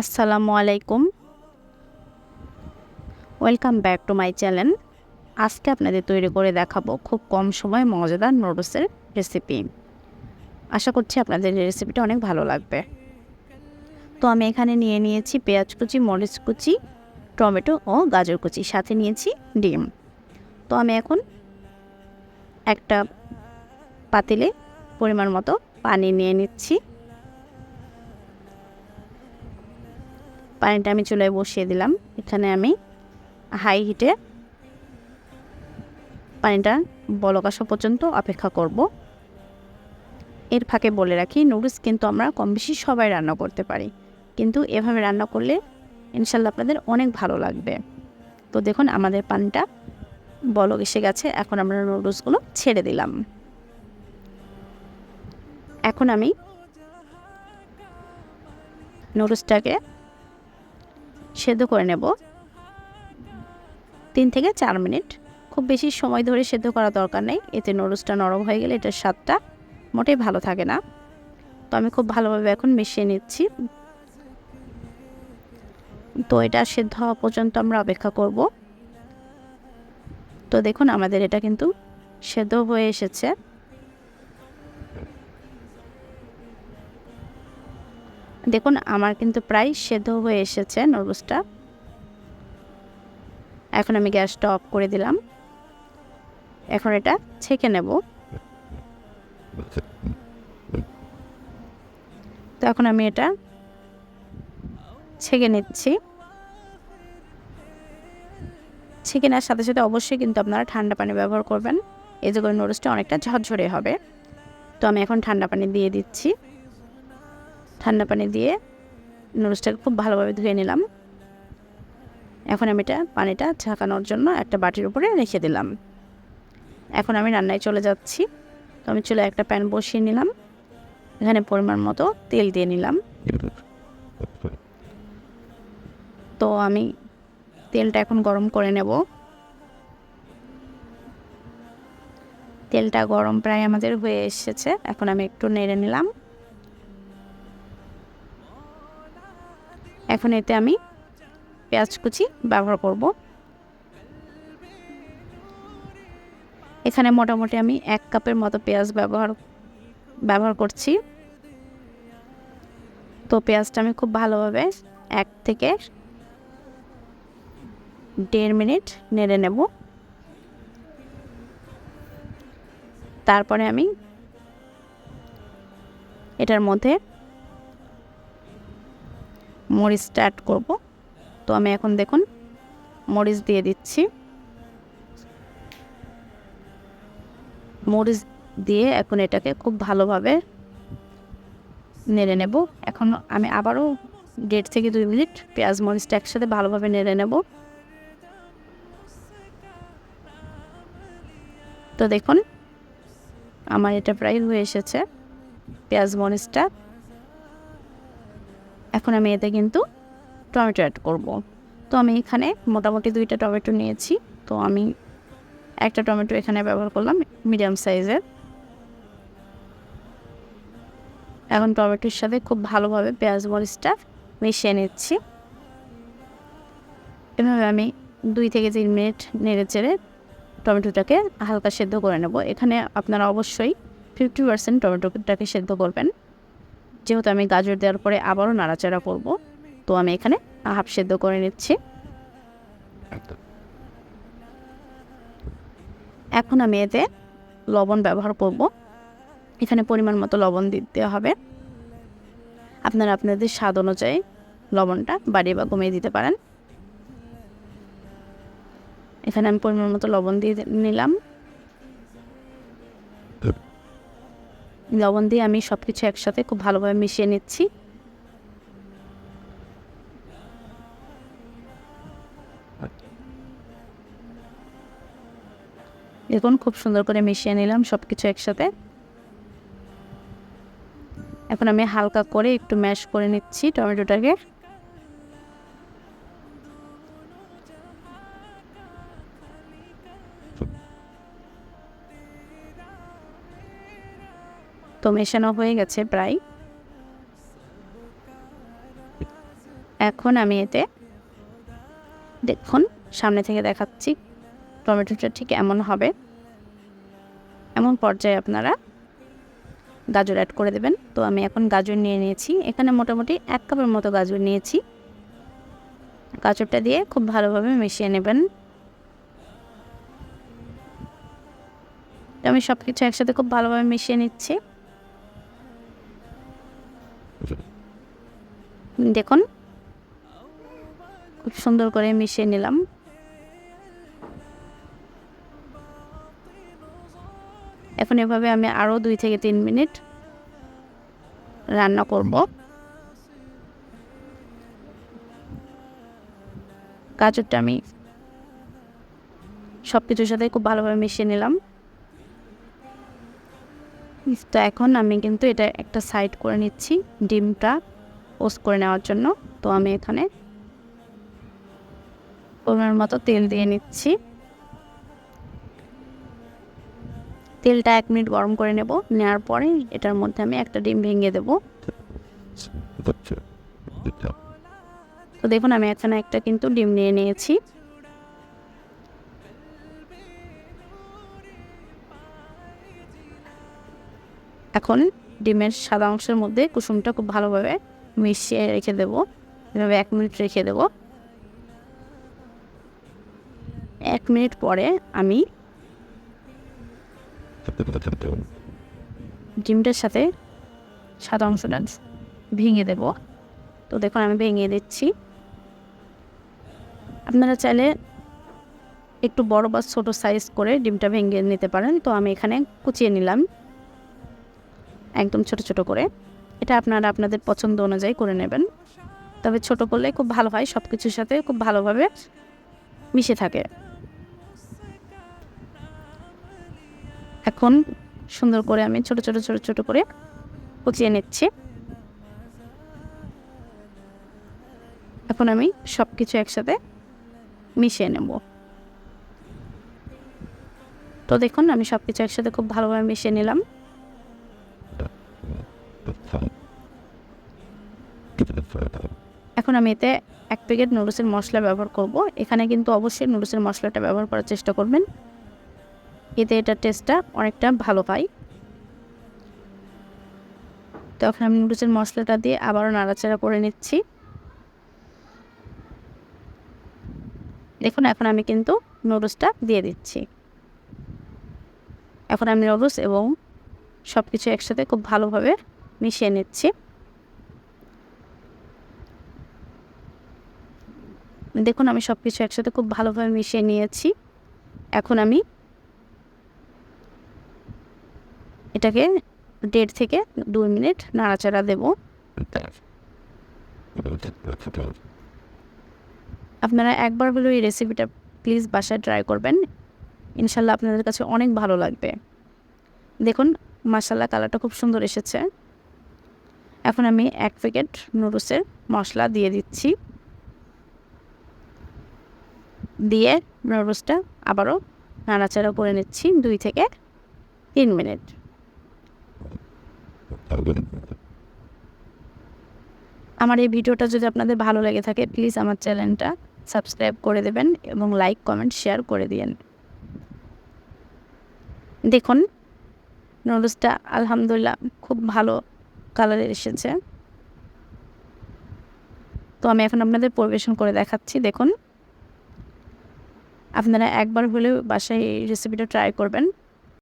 আসসালামু আলাইকুম। Welcome back to my channel আজকে আপনাদের তৈরি করে দেখাবো খুব কম সময় মজাদার নুডলসের রেসিপি আশা করছি আপনাদের রেসিপিটা অনেক ভালো লাগবে। তো আমি এখানে নিয়ে নিয়েছি পেঁয়াজ কুচি, মরিচ কুচি, টমেটো ও গাজর কুচি, সাথে নিয়েছি ডিম। তো আমি এখন একটা পাতিলে পরিমাণ মতো পানি নিয়ে নিচ্ছি। পানিটা আমি চুলায় বসিয়ে দিলাম। এখানে আমি হাই হিটে পানিটা বলক আসা পর্যন্ত অপেক্ষা করব। এর ফাঁকে বলে রাখি নুডলস কিন্তু আমরা কম বেশি সবাই রান্না করতে পারি। কিন্তু এভাবে রান্না করলে ইনশাল্লাহ আপনাদের অনেক ভালো লাগবে। তো দেখুন, আমাদের পানিটা বলক এসে গেছে, এখন আমরা নুডলসগুলো ছেড়ে দিলাম। এখন আমি নুডলসটাকে সেদ্ধ করে নেব। তিন থেকে চার মিনিট। খুব বেশি সময় ধরে সেদ্ধ করা দরকার নেই। এতে নুডলসটা নরম হয়ে গেলে এটার স্বাদটা মোটেই ভালো থাকে না। তো আমি খুব ভালোভাবে এখন মিশিয়ে নিচ্ছি। তো এটা সেদ্ধ হওয়া পর্যন্ত আমরা অপেক্ষা করব। তো দেখুন, আমাদের এটা কিন্তু সেদ্ধ হয়ে এসেছে। দেখুন, আমার কিন্তু প্রায় সেদ্ধ হয়ে এসেছে নরবসটা এখন আমি গ্যাসটা অফ করে দিলাম। এখন এটা ছেঁকে নেব। তো এখন আমি এটা ছেঁকে নিচ্ছি। ছেঁকে নেওয়ার সাথে সাথে অবশ্যই কিন্তু আপনারা ঠান্ডা পানি ব্যবহার করবেন। এতে করে নুডলসটা অনেকটা ঝরঝরে হবে। তো আমি এখন ঠান্ডা পানি দিয়ে দিচ্ছি। ঠান্ডা পানি দিয়ে নুডলসটাকে খুব ভালোভাবে ধুয়ে নিলাম। এখন আমি এটা পানিটা ঝাঁকানোর জন্য একটা বাটির উপরে রেখে দিলাম। এখন আমি রান্নায় চলে যাচ্ছি। তো আমি চলে একটা প্যান বসিয়ে নিলাম। এখানে পরিমাণ মতো তেল দিয়ে নিলাম। তো আমি তেলটা এখন গরম করে নেব। তেলটা গরম প্রায় আমাদের হয়ে এসেছে। এখন আমি একটু নেড়ে নিলাম। এখন এতে আমি পেঁয়াজ কুচি ব্যবহার করব। এখানে মোটামুটি আমি এক কাপের মতো পেঁয়াজ ব্যবহার ব্যবহার করছি। তো পেঁয়াজটা আমি খুব ভালোভাবে এক থেকে দেড় মিনিট নেড়ে নেব। তারপরে আমি এটার মধ্যে মরিচটা অ্যাড করব। তো আমি এখন দেখুন, মরিচ দিয়ে দিচ্ছি। মরিচ দিয়ে এখন এটাকে খুব ভালোভাবে নেড়ে নেব। এখন আমি আবারও দেড় থেকে দুই মিনিট পেঁয়াজ মরিচটা একসাথে ভালোভাবে নেড়ে নেব। তো দেখুন, আমার এটা প্রায় হয়ে এসেছে পেঁয়াজ মরিচটা। এখন আমি এতে কিন্তু টমেটো অ্যাড করব। তো আমি এখানে মোটামুটি দুইটা টমেটো নিয়েছি। তো আমি একটা টমেটো এখানে ব্যবহার করলাম মিডিয়াম সাইজের। এখন টমেটোর সাথে খুব ভালোভাবে পেঁয়াজ মরিচটা মিশিয়ে নিচ্ছি। এভাবে আমি দুই থেকে তিন মিনিট নেড়ে চেড়ে টমেটোটাকে হালকা সেদ্ধ করে নেব। এখানে আপনারা অবশ্যই ফিফটি পার্সেন্ট টমেটোটাকে সেদ্ধ করবেন। যেহেতু আমি গাজর দেওয়ার পরে আবারও নাড়াচাড়া করব তো আমি এখানে হাফ সেদ্ধ করে নিচ্ছি। এখন আমি এতে লবণ ব্যবহার করব। এখানে পরিমাণ মতো লবণ দিতে হবে। আপনারা আপনাদের স্বাদ অনুযায়ী লবণটা বাড়িয়ে বা কমিয়ে দিতে পারেন। এখানে আমি পরিমাণ মতো লবণ দিয়ে নিলাম লবণ দিয়ে আমি সব কিছু একসাথে খুব ভালোভাবে মিশিয়ে নিচ্ছি। দেখুন, খুব সুন্দর করে মিশিয়ে নিলাম সব কিছু একসাথে। এখন আমি হালকা করে একটু ম্যাশ করে নিচ্ছি টমেটোটাকে। তো মেশানো হয়ে গেছে প্রায়। এখন আমি এতে দেখুন, সামনে থেকে দেখাচ্ছি টমেটোটা ঠিক এমন হবে। এমন পর্যায়ে আপনারা গাজর অ্যাড করে দেবেন। তো আমি এখন গাজর নিয়ে নিয়েছি। এখানে মোটামুটি এক কাপের মতো গাজর নিয়েছি। গাজরটা দিয়ে খুব ভালোভাবে মিশিয়ে নেবেন। আমি সব কিছু একসাথে খুব ভালোভাবে মিশিয়ে নিচ্ছি। দেখুন, খুব সুন্দর করে মিশিয়ে নিলাম। এখন এভাবে আমি আরও দুই থেকে তিন মিনিট রান্না করব। গাজরটা আমি সব কিছুর সাথে খুব ভালোভাবে মিশিয়ে নিলাম। তো এখন আমি কিন্তু এটা একটা সাইড করে নিচ্ছি, ডিমটা। পোস্ট করে নেওয়ার জন্য। তো আমি এখানে পরিমাণ মতো তেল দিয়ে নিচ্ছি। তেলটা এক মিনিট গরম করে নেব। নেওয়ার পরে এটার মধ্যে আমি একটা ডিম ভেঙে দেব। তো দেখুন, আমি এখানে একটা কিন্তু ডিম নিয়ে নিয়েছি। এখন ডিমের সাদা অংশের মধ্যে কুসুমটা খুব ভালোভাবে মিশিয়ে রেখে দেব। এভাবে এক মিনিট রেখে দেব। এক মিনিট পরে আমি ডিমটার সাথে সাদা অংশটা ভেঙে দেব। তো দেখুন, আমি ভেঙে দিচ্ছি। আপনারা চাইলে একটু বড় বা ছোটো সাইজ করে ডিমটা ভেঙে নিতে পারেন। তো আমি এখানে কুচিয়ে নিলাম। একদম ছোট ছোট করে। এটা আপনারা আপনাদের পছন্দ অনুযায়ী করে নেবেন। তবে ছোট করলে খুব ভালো হয় সব কিছুর সাথে খুব ভালোভাবে মিশে থাকে। এখন সুন্দর করে আমি ছোট ছোট ছোট ছোট করে কুচিয়ে নিচ্ছি। এখন আমি সব কিছু একসাথে মিশিয়ে নেব। তো দেখুন, আমি সব কিছু একসাথে খুব ভালোভাবে মিশিয়ে নিলাম। এখন আমি এতে এক প্যাকেট নুডলসের মশলা ব্যবহার করব। এখানে কিন্তু অবশ্যই নুডলসের মশলাটা ব্যবহার করার চেষ্টা করবেন। এতে এটার টেস্টটা অনেকটা ভালো পাই। তখন আমি নুডলসের মশলাটা দিয়ে আবারও নাড়াচাড়া করে নিচ্ছি। দেখুন, এখন আমি কিন্তু নুডলসটা দিয়ে দিচ্ছি। এখন আমি নুডলস এবং সব কিছু একসাথে খুব ভালোভাবে মিশিয়ে নিচ্ছি। দেখুন, আমি সব কিছু একসাথে খুব ভালোভাবে মিশিয়ে নিয়েছি। এখন আমি এটাকে দেড় থেকে দুই মিনিট নাড়াচাড়া দেব। আপনারা একবার হলেও এই রেসিপিটা প্লিজ বাসায় ট্রাই করবেন। ইনশাল্লাহ আপনাদের কাছে অনেক ভালো লাগবে। দেখুন মশালা কালারটা খুব সুন্দর এসেছে। এখন আমি এক প্যাকেট নুডলসের মশলা দিয়ে দিচ্ছি। দিয়ে নুডলসটা আবারও নাড়াচাড়া করে নিচ্ছি দুই থেকে তিন মিনিট। আমার এই ভিডিওটা যদি আপনাদের ভালো লেগে থাকে, প্লিজ আমার চ্যানেলটা সাবস্ক্রাইব করে দেবেন এবং লাইক, কমেন্ট, শেয়ার করে দিন দেখুন নুডলসটা আলহামদুলিল্লাহ খুব ভালো কালারের এসেছে। তো আমি এখন আপনাদের পরিবেশন করে দেখাচ্ছি। দেখুন আপনারা একবার হলেও বাসায় এই রেসিপিটা ট্রাই করবেন।